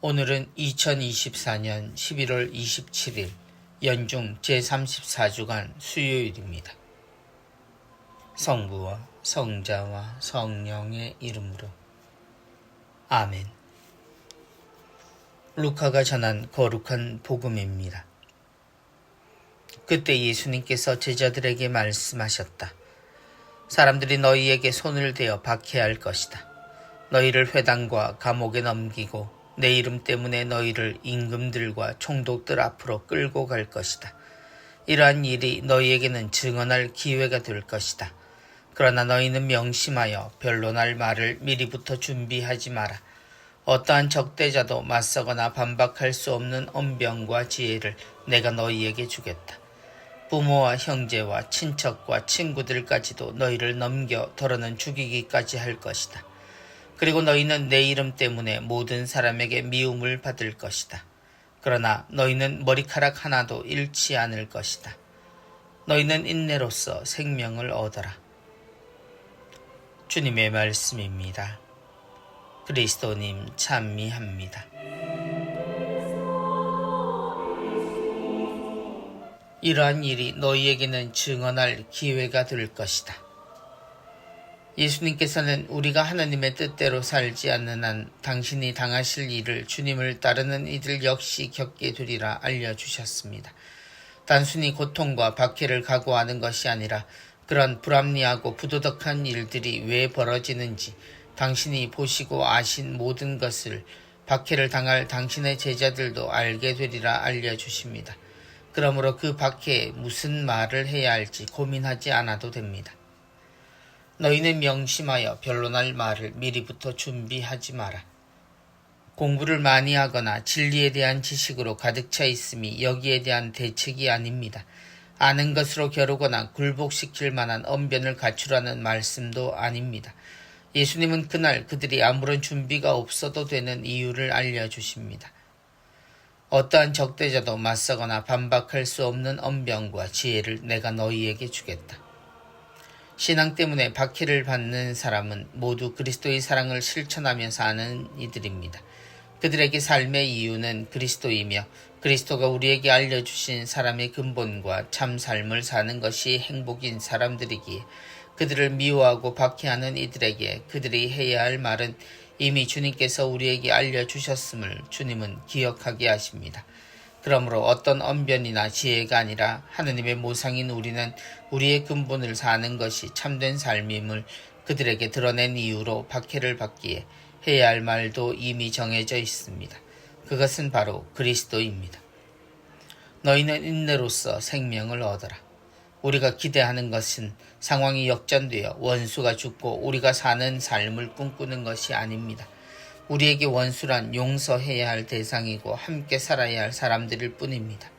오늘은 2024년 11월 27일 연중 제34주간 수요일입니다. 성부와 성자와 성령의 이름으로 아멘. 루카가 전한 거룩한 복음입니다. 그때 예수님께서 제자들에게 말씀하셨다. 사람들이 너희에게 손을 대어 박해할 것이다. 너희를 회당과 감옥에 넘기고 내 이름 때문에 너희를 임금들과 총독들 앞으로 끌고 갈 것이다. 이러한 일이 너희에게는 증언할 기회가 될 것이다. 그러나 너희는 명심하여 변론할 말을 미리부터 준비하지 마라. 어떠한 적대자도 맞서거나 반박할 수 없는 언병과 지혜를 내가 너희에게 주겠다. 부모와 형제와 친척과 친구들까지도 너희를 넘겨 더러는 죽이기까지 할 것이다. 그리고 너희는 내 이름 때문에 모든 사람에게 미움을 받을 것이다. 그러나 너희는 머리카락 하나도 잃지 않을 것이다. 너희는 인내로서 생명을 얻어라. 주님의 말씀입니다. 그리스도님 찬미합니다. 이러한 일이 너희에게는 증언할 기회가 될 것이다. 예수님께서는 우리가 하나님의 뜻대로 살지 않는 한 당신이 당하실 일을 주님을 따르는 이들 역시 겪게 되리라 알려주셨습니다. 단순히 고통과 박해를 각오하는 것이 아니라 그런 불합리하고 부도덕한 일들이 왜 벌어지는지 당신이 보시고 아신 모든 것을 박해를 당할 당신의 제자들도 알게 되리라 알려주십니다. 그러므로 그 박해에 무슨 말을 해야 할지 고민하지 않아도 됩니다. 너희는 명심하여 변론할 말을 미리부터 준비하지 마라. 공부를 많이 하거나 진리에 대한 지식으로 가득 차 있음이 여기에 대한 대책이 아닙니다. 아는 것으로 겨루거나 굴복시킬 만한 언변을 갖추라는 말씀도 아닙니다. 예수님은 그날 그들이 아무런 준비가 없어도 되는 이유를 알려주십니다. 어떠한 적대자도 맞서거나 반박할 수 없는 언변과 지혜를 내가 너희에게 주겠다. 신앙 때문에 박해를 받는 사람은 모두 그리스도의 사랑을 실천하며 사는 이들입니다. 그들에게 삶의 이유는 그리스도이며 그리스도가 우리에게 알려주신 사람의 근본과 참 삶을 사는 것이 행복인 사람들이기에 그들을 미워하고 박해하는 이들에게 그들이 해야 할 말은 이미 주님께서 우리에게 알려주셨음을 주님은 기억하게 하십니다. 그러므로 어떤 언변이나 지혜가 아니라 하느님의 모상인 우리는 우리의 근본을 사는 것이 참된 삶임을 그들에게 드러낸 이유로 박해를 받기에 해야 할 말도 이미 정해져 있습니다. 그것은 바로 그리스도입니다. 너희는 인내로서 생명을 얻어라. 우리가 기대하는 것은 상황이 역전되어 원수가 죽고 우리가 사는 삶을 꿈꾸는 것이 아닙니다. 우리에게 원수란 용서해야 할 대상이고 함께 살아야 할 사람들일 뿐입니다.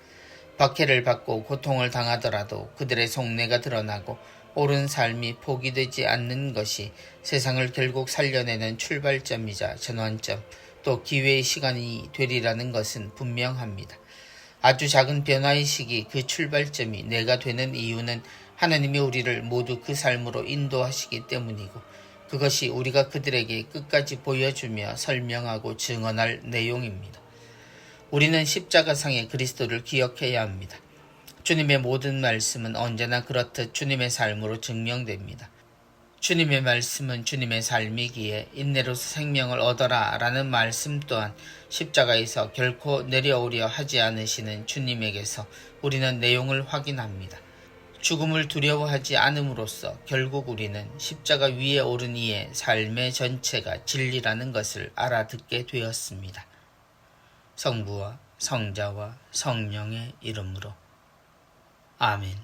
박해를 받고 고통을 당하더라도 그들의 속내가 드러나고 옳은 삶이 포기되지 않는 것이 세상을 결국 살려내는 출발점이자 전환점 또 기회의 시간이 되리라는 것은 분명합니다. 아주 작은 변화의 시기 그 출발점이 내가 되는 이유는 하나님이 우리를 모두 그 삶으로 인도하시기 때문이고 그것이 우리가 그들에게 끝까지 보여주며 설명하고 증언할 내용입니다. 우리는 십자가상의 그리스도를 기억해야 합니다. 주님의 모든 말씀은 언제나 그렇듯 주님의 삶으로 증명됩니다. 주님의 말씀은 주님의 삶이기에 인내로서 생명을 얻어라 라는 말씀 또한 십자가에서 결코 내려오려 하지 않으시는 주님에게서 우리는 내용을 확인합니다. 죽음을 두려워하지 않음으로써 결국 우리는 십자가 위에 오른 이의 삶의 전체가 진리라는 것을 알아듣게 되었습니다. 성부와 성자와 성령의 이름으로 아멘.